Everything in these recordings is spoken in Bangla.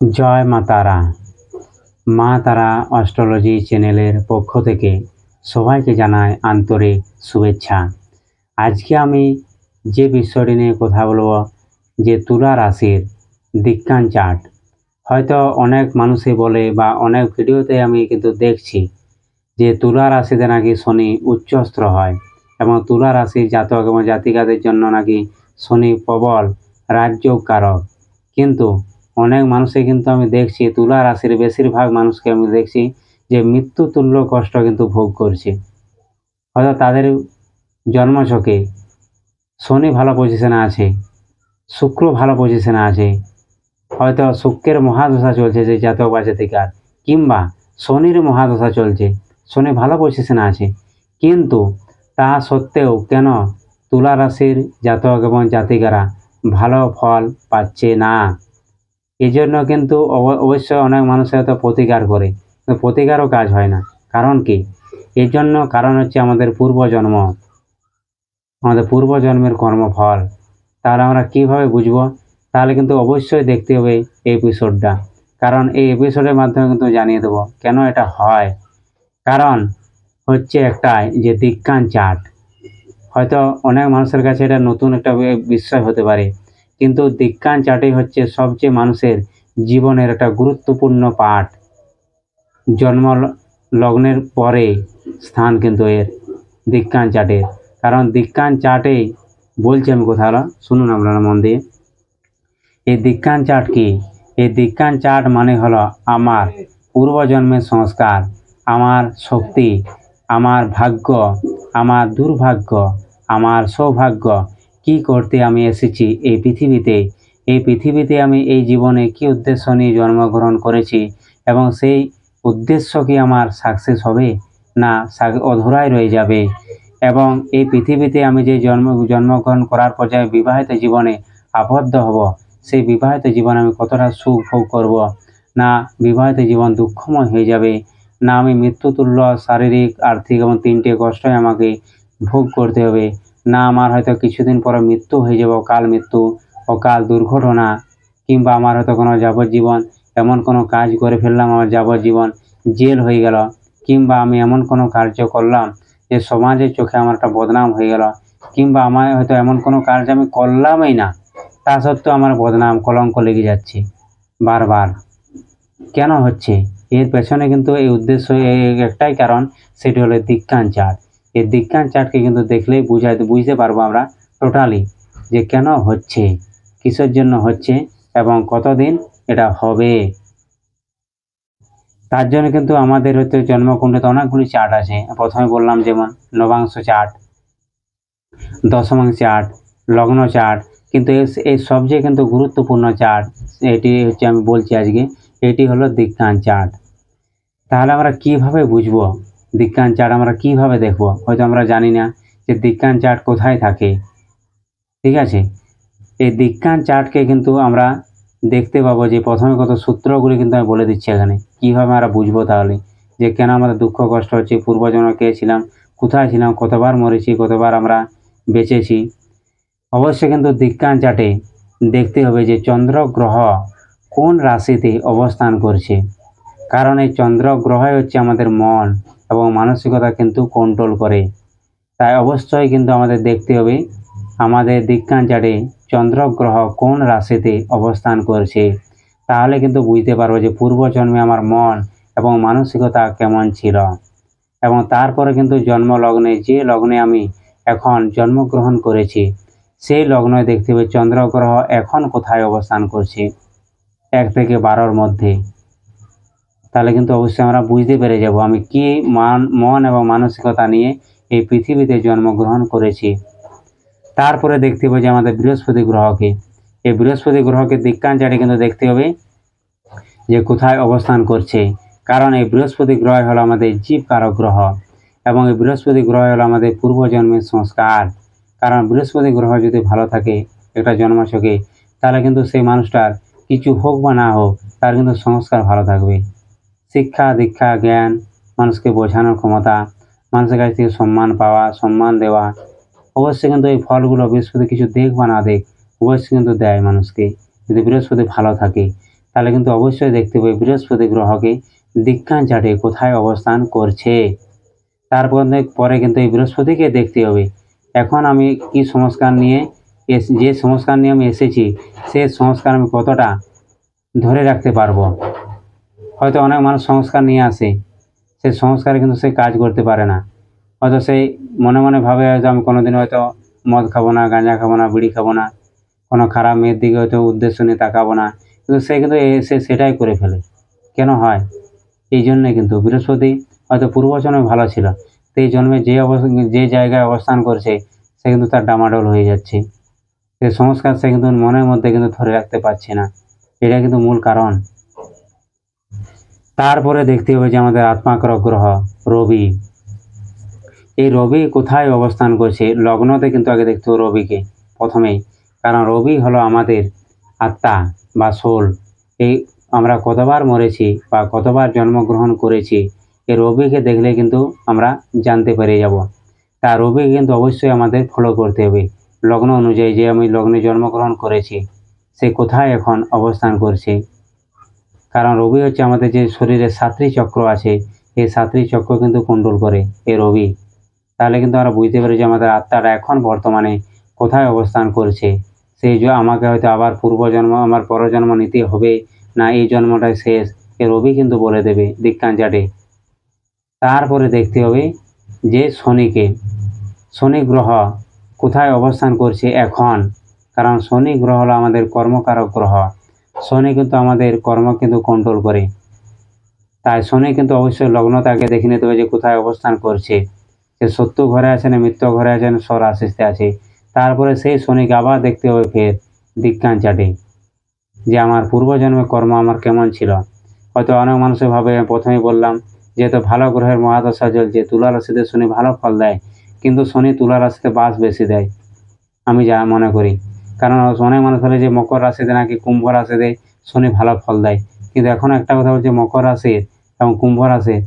জয় মা তারা। মা তারা অস্ট্রোলজি চ্যানেলের পক্ষ থেকে সবাইকে জানাই আন্তরিক শুভেচ্ছা। আজকে আমি যে বিষয়টি নিয়ে কথা বলব, যে তুলা রাশির দিক্কান চার্ট। হয়তো অনেক মানুষই বলে বা অনেক ভিডিওতে আমি কিন্তু দেখছি যে তুলা রাশিতে নাকি শনি উচ্চস্ত্র হয় এবং তুলা রাশির জাতক এবং জাতিকাদের জন্য নাকি শনি প্রবল রাজযোগ কারক কিন্তু অনেক মানুষই কিন্তু আমি দেখছি, তুলা রাশির বেশিরভাগ মানুষকে আমি দেখছি যে মৃত্যু তুল্য কষ্ট কিন্তু ভোগ করছে। হয়তো তাদের জন্মছকে শনি ভালো পজিশনে আছে, শুক্র ভালো পজিশনে আছে, হয়তো শুক্রের মহাদশা চলছে যে জাতক বা কিংবা শনির মহাদশা চলছে, শনি ভালো পজিশনে আছে। কিন্তু তা সত্ত্বেও কেন তুলা রাশির জাতক এবং জাতিকারা ভালো ফল পাচ্ছে না? এই জন্য কিন্তু অব- অবশ্যই অনেক মানুষ হয়তো প্রতিকার করে। প্রতিকারও কাজ হয় না। কারণ কি? এর জন্য কারণ হচ্ছে আমাদের পূর্বজন্ম। আমাদের পূর্বজন্মের কর্মফল। তাহলে আমরা কীভাবে বুঝব? তাহলে কিন্তু অবশ্যই দেখতে হবে এই এপিসোডটা কারণ এই এপিসোডের মাধ্যমে কিন্তু জানিয়ে দেবো কেন এটা হয়। কারণ হচ্ছে একটাই যে দিক্কান চার্ট। হয়তো অনেক মানুষের কাছে এটা নতুন একটা বি- বিষয় হতে পারে। কিন্তু দিক্কান চার্টই হচ্ছে সবচেয়ে মানুষের জীবনের একটা গুরুত্বপূর্ণ পাঠ। জন্ম লগ্নের পরে স্থান কিন্তু এর দিক্কান চার্টের কারণ দিক্কান চার্টেই বলছি আমি কোথাও শুনুন আপনারা মন দিয়ে। এই দিক্কান চার্ট কি? এই দিক্কান চার্ট মানে হলো আমার পূর্বজন্মের সংস্কার, আমার শক্তি, আমার ভাগ্য, আমার দুর্ভাগ্য, আমার সৌভাগ্য কি করতে আমি এসেছি এই পৃথিবীতে? এই পৃথিবীতে আমি এই জীবনে কি উদ্দেশ্য নিয়ে জন্মগ্রহণ করেছি এবং সেই উদ্দেশ্য কি আমার সাকসেস হবে? না অধুরাই রয়ে যাবে। এবং এই পৃথিবীতে আমি যে জন্ম জন্মগ্রহণ করার পর যে বিবাহিত জীবনে আবদ্ধ হব, সেই বিবাহিত জীবন আমি কতটা সুখ ভোগ করব? না, বিবাহিত জীবন দুঃখময় হয়ে যাবে। না, আমি মৃত্যুতুল্য, শারীরিক, আর্থিক এবং তিনটে কষ্টই আমাকে ভোগ করতে হবে। না আমার হয়তো কিছুদিন পরে মৃত্যু হয়ে যাব কাল মৃত্যু, অকাল দুর্ঘটনা, কিংবা আমার হয়তো কোনো যাবজ্জীবন, এমন কোনো কাজ করে ফেললাম, আমার যাবজ্জীবন জেল হয়ে গেল, কিংবা আমি এমন কোনো কার্য করলাম যে সমাজের চোখে আমার একটা বদনাম হয়ে গেল, কিংবা আমার হয়তো এমন কোনো কাজ আমি করলামই না, তা সত্ত্বেও আমার বদনাম কলঙ্ক লেগে যাচ্ছে, বারবার। কেন হচ্ছে? এর পেছনে কিন্তু এই উদ্দেশ্য একটাই কারণ, সেটি হলো দিক্কান চার্ট এই দিক্কান চার্টকে কিন্তু দেখলেই বুঝাইতে বুঝতে পারব আমরা টোটালি যে কেন হচ্ছে, কিসের জন্য হচ্ছে এবং কতদিন এটা হবে। তার জন্য কিন্তু আমাদের হয়তো জন্মকুণ্ডতে অনেকগুলি চার্ট আছে। প্রথমে বললাম যেমন নবাংশ চার্ট দশমাংশ চার্ট লগ্ন চার্ট কিন্তু এই সবচেয়ে কিন্তু গুরুত্বপূর্ণ চার্ট এটি হচ্ছে আমি বলছি আজকে, এটি হলো দিক্কান চার্ট তাহলে আমরা কীভাবে বুঝব? দিক্কান চার্ট আমরা কীভাবে দেখব? হয়তো আমরা জানি না যে দিক্কান চার্ট কোথায় থাকে। ঠিক আছে? এই দিক্কান চার্টকে কিন্তু আমরা দেখতে পাবো যে প্রথমে কত সূত্রগুলি কিন্তু আমি বলে দিচ্ছি এখানে। কীভাবে আমরা বুঝব তাহলে? যে কেন আমাদের দুঃখ কষ্ট হচ্ছে? পূর্বজন্ম কে ছিলাম? কোথায় ছিলাম? কতবার মরেছি? কতবার আমরা বেঁচেছি? অবশ্যই কিন্তু দিক্কান চার্টে দেখতে হবে যে চন্দ্র গ্রহ কোন রাশিতে অবস্থান করছে। কারণ এই চন্দ্র গ্রহই হচ্ছে আমাদের মন এবং মানসিকতা কিন্তু কন্ট্রোল করে। তাই অবশ্যই কিন্তু আমাদের দেখতে হবে, আমাদের দিক্কান চার্টে চন্দ্র গ্রহ কোন রাশিতে অবস্থান করছে। তাহলে কিন্তু বুঝতে পারব যে পূর্বজন্মে আমার মন এবং মানসিকতা কেমন ছিল। এবং তারপরে কিন্তু জন্ম লগ্নে, যে লগ্নে আমি এখন জন্মগ্রহণ করেছি, সেই লগ্নে দেখতে হবে চন্দ্র গ্রহ এখন কোথায় অবস্থান করছে। এক থেকে বারোর মধ্যে। তাহলে কিন্তু অবশ্যই আমরা বুঝতে পেরে যাব আমি কি মান, মন এবং মানসিকতা নিয়ে এই পৃথিবীতে জন্মগ্রহণ করেছি। তারপরে দেখতে হবে যে আমাদের বৃহস্পতি গ্রহকে। এই বৃহস্পতি গ্রহকে দিক্কাঞ্চারে কিন্তু দেখতে হবে যে কোথায় অবস্থান করছে। কারণ এই বৃহস্পতি গ্রহ হলো আমাদের জীবকারক গ্রহ এবং এই বৃহস্পতি গ্রহ হলো আমাদের পূর্বজন্মের সংস্কার। কারণ বৃহস্পতি গ্রহ যদি ভালো থাকে একটা জন্মাশকে তাহলে কিন্তু সেই মানুষটার কিছু হোক বা না হোক, তার কিন্তু সংস্কার ভালো থাকবে। শিক্ষা, দীক্ষা, জ্ঞান, মানুষকে বোঝানোর ক্ষমতা, মানুষের কাছ থেকে সম্মান পাওয়া, সম্মান দেওয়া। অবশ্যই কিন্তু এই ফলগুলো বৃহস্পতি কিছু দেখ বা না দেখ অবশ্যই কিন্তু দেয় মানুষকে। যদি বৃহস্পতি ভালো থাকে, তাহলে কিন্তু অবশ্যই দেখতে হবে বৃহস্পতি গ্রহকে দীক্ষা চাটে কোথায় অবস্থান করছে। তারপর পরে কিন্তু এই বৃহস্পতিকে দেখতে হবে। এখন আমি কি সংস্কার নিয়ে যে সংস্কার নিয়ে আমি এসেছি, সে সংস্কার আমি কতটা ধরে রাখতে পারব? হয়তো অনেক মানুষ সংস্কার নিয়ে আসে। সে সংস্কারে কিন্তু সে কাজ করতে পারে না। হয়তো সেই মনে মনে ভাবে হয়তো আমি কোনোদিন হয়তো মদ খাব না, গাঁজা খাব না, বিড়ি খাব না, কোনো খারাপ মেয়ের দিকে হয়তো উদ্দেশ্য নিয়ে তাকাবো না। কিন্তু সে কিন্তু সে সেটাই করে ফেলে। কেন হয়? এই জন্যে কিন্তু বৃহস্পতি হয়তো পূর্বজন্মে ভালো ছিল। তো এই জন্মে যে অবস্থান যে জায়গায় অবস্থান করছে, সে কিন্তু তার ডামাডোল হয়ে যাচ্ছে। সে সংস্কার সে কিন্তু মনের মধ্যে কিন্তু ধরে রাখতে পারছে না। এটা কিন্তু মূল কারণ। তারপরে দেখতে হবে যে আমাদের আত্মাকর গ্রহ, রবি। এই রবি কোথায় অবস্থান করছে? লগ্নতে কিন্তু আগে দেখতে হবে রবিকে প্রথমেই কারণ রবি হলো আমাদের আত্মা বা সোল এই আমরা কতবার মরেছি বা কতবার জন্মগ্রহণ করেছি, এই রবিকে দেখলে কিন্তু আমরা জানতে পেরে যাব। তা রবি কিন্তু অবশ্যই আমাদের ফলো করতে হবে। লগ্ন অনুযায়ী যে আমি লগ্নে জন্মগ্রহণ করেছি, সে কোথায় এখন অবস্থান করছে? কারণ রবি হচ্ছে আমাদের যে শরীরে সাতটি চক্র আছে, এই সাতটি চক্র কিন্তু কন্ট্রোল করে এই রবি তাহলে কিন্তু আমরা বুঝতে পারি যে আমাদের আত্মাটা এখন বর্তমানে কোথায় অবস্থান করছে। সেই যে আমাকে হয়তো আবার পূর্বজন্ম, আমার পরজন্ম নিতে হবে না, এই জন্মটাই শেষ, এ রবি কিন্তু বলে দেবে দিক্কাঞ্জাটে তারপরে দেখতে হবে যে শনিকে, শনি গ্রহ কোথায় অবস্থান করছে এখন? কারণ শনি গ্রহ হলো আমাদের কর্মকারক গ্রহ। শনি কিন্তু আমাদের কর্ম কিন্তু কন্ট্রোল করে। তাই শনি কিন্তু অবশ্যই লগ্নটাকে দেখে নিতে হবে যে কোথায় অবস্থান করছে। সে সত্য ঘরে আছে না মৃত্যু ঘরে আছে না স্বর আশিসতে আছে। তারপরে সেই শনিকে আবার দেখতে হবে ফের দিক্কান চাটে যে আমার পূর্বজন্মে কর্ম আমার কেমন ছিল। হয়তো অনেক মানুষের ভাবে, আমি প্রথমেই বললাম, যেহেতু ভালো গ্রহের মহাদশা চলছে তুলা রাশিতে শনি ভালো ফল দেয়, কিন্তু শনি তুলা রাশিতে বাস বেশি দেয়। আমি যা মনে করি। কারণ অনেক মানুষ বলে যে মকর রাশিতে নাকি কুম্ভ রাশিতে শনি ভালো ফল দেয়। কিন্তু এখন একটা কথা বলছে, মকর রাশির এবং কুম্ভ রাশির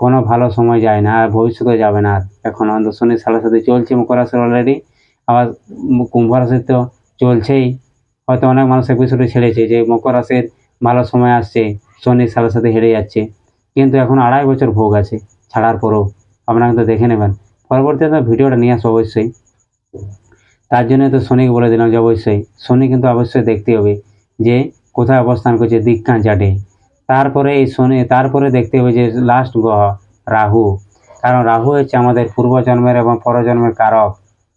কোনো ভালো সময় যায় না আর ভবিষ্যতে যাবে না আর। এখন আমাদের শনির সাড়ে সাথে চলছে মকর রাশির অলরেডি আবার কুম্ভ রাশির তো চলছেই। হয়তো অনেক মানুষ এক বিষয়টা ছেড়েছে যে মকর রাশির ভালো সময় আসছে শনির সাড়ে সাথে হেরে যাচ্ছে। কিন্তু এখন আড়াই বছর ভোগ আছে, ছাড়ার পরেও। আপনারা কিন্তু দেখে নেবেন। পরবর্তীতে ভিডিওটা নিয়ে আসব অবশ্যই। তার জন্য তো শনিকে বলে দিলাম যে অবশ্যই শনি কিন্তু অবশ্যই দেখতে হবে যে কোথায় অবস্থান করছে দিক্কান চাটে। তারপরে এই শনি তারপরে দেখতে হবে যে লাস্ট গ্রহ রাহু। কারণ রাহু হচ্ছে আমাদের পূর্বজন্মের এবং পরজন্মের কারক।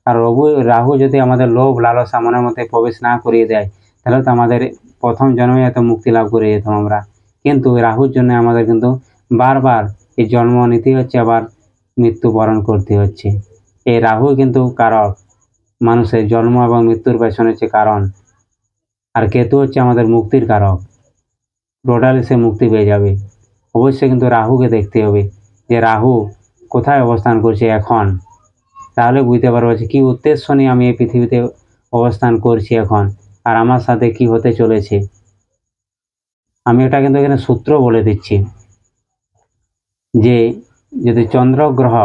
আর রঘু, রাহু যদি আমাদের লোভ, লালসা মনের মধ্যে প্রবেশ না করিয়ে দেয়, তাহলে তো আমাদের প্রথম জন্মে এত মুক্তি লাভ করে যেতাম আমরা। কিন্তু রাহুর জন্য আমাদের কিন্তু বারবার এই জন্ম নিতে হচ্ছে আবার মৃত্যুবরণ করতে হচ্ছে। এই রাহু কিন্তু কারক। মানুষের জন্ম এবং মৃত্যুর পেছনে হচ্ছে কারণ। আর কেতু হচ্ছে আমাদের মুক্তির কারক। টোটালি সে মুক্তি পেয়ে যাবে। অবশ্যই কিন্তু রাহুকে দেখতে হবে যে রাহু কোথায় অবস্থান করছে এখন। তাহলে বুঝতে পারব যে কী উদ্দেশ্য নিয়ে আমি এই পৃথিবীতে অবস্থান করছি এখন আর আমার সাথে কি হতে চলেছে। আমি এটা কিন্তু এখানে সূত্র বলে দিচ্ছি যে যদি চন্দ্রগ্রহ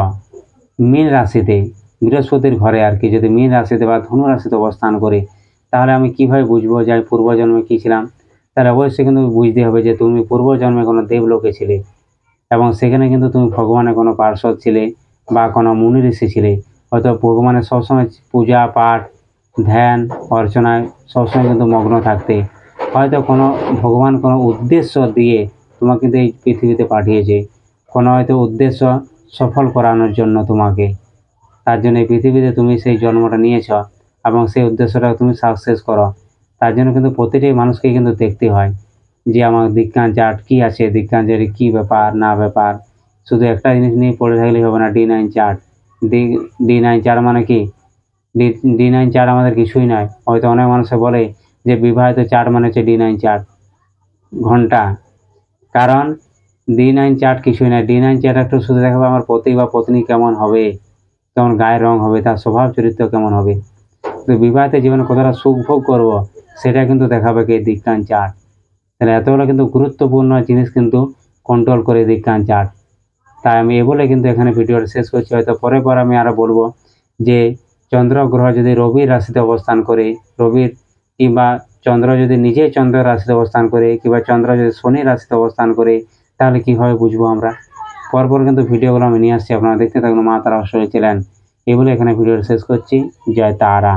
মীন রাশিতে বৃহস্পতির ঘরে আর কি, যদি মীন রাশিতে বা ধনু রাশিতে অবস্থান করে, তাহলে আমি কীভাবে বুঝব যে আমি পূর্বজন্মে কী ছিলাম? তাহলে অবশ্যই কিন্তু বুঝতে হবে যে তুমি পূর্বজন্মে কোনো দেবলোকে ছিলে এবং সেখানে কিন্তু তুমি ভগবানের কোনো পার্শ্বদ ছিলে বা কোনো মুনি ঋষি ছিলে। হয়তো ভগবানের সবসময় পূজা, পাঠ, ধ্যান, অর্চনায় সবসময় কিন্তু মগ্ন থাকতে। হয়তো কোনো ভগবান কোনো উদ্দেশ্য দিয়ে তোমাকে কিন্তু এই পৃথিবীতে পাঠিয়েছে। কোনো হয়তো উদ্দেশ্য সফল করানোর জন্য তোমাকে। তার জন্য এই পৃথিবীতে তুমি সেই জন্মটা নিয়েছ এবং সেই উদ্দেশ্যটা তুমি সাকসেস করো। তার জন্য কিন্তু প্রতিটি মানুষকে কিন্তু দেখতে হয় যে আমার দিজ্ঞান চার্ট কী আছে চার্টে কী ব্যাপার, না ব্যাপার। শুধু একটা জিনিস নিয়ে পড়ে থাকলেই হবে না D nine chart D D nine chart মানে কি? ডি ডি নাইন চার্ট আমাদের কিছুই নয়। হয়তো অনেক মানুষে বলে যে বিবাহিত চার্ট মানে হচ্ছে ডি নাইন চার্ট ঘণ্টা। কারণ ডি নাইন চার্ট কিছুই নয়। ডি নাইন চার্ট একটু শুধু দেখাবে আমার পতি বা পত্নী কেমন হবে। কেমন গায়ের রং হবে, তার স্বভাব চরিত্র কেমন হবে। তো বিবাহিত জীবনে কতটা সুখ ভোগ করব, সেটা কিন্তু দেখাবে কি দিজ্ঞান চার্ট তাহলে এতগুলো কিন্তু গুরুত্বপূর্ণ জিনিস কিন্তু কন্ট্রোল করে দিজ্ঞান চার্ট তাই আমি এ বলে কিন্তু এখানে ভিডিওটা শেষ করছি। হয়তো পরে পর আমি আরও বলব যে, চন্দ্র গ্রহ যদি রবির রাশিতে অবস্থান করে, রবির কিংবা চন্দ্র যদি নিজে চন্দ্র রাশিতে অবস্থান করে, কিংবা চন্দ্র যদি শনি রাশিতে অবস্থান করে, তাহলে কীভাবে বুঝব আমরা? পরপর কিন্তু ভিডিওগুলো আমি নিয়ে আসছি, আপনারা দেখতে থাকুন, মা তারা অস্ট্রেলিয়া চ্যানেল এই বলে এখানে ভিডিওটা শেষ করছি। জয় তারা।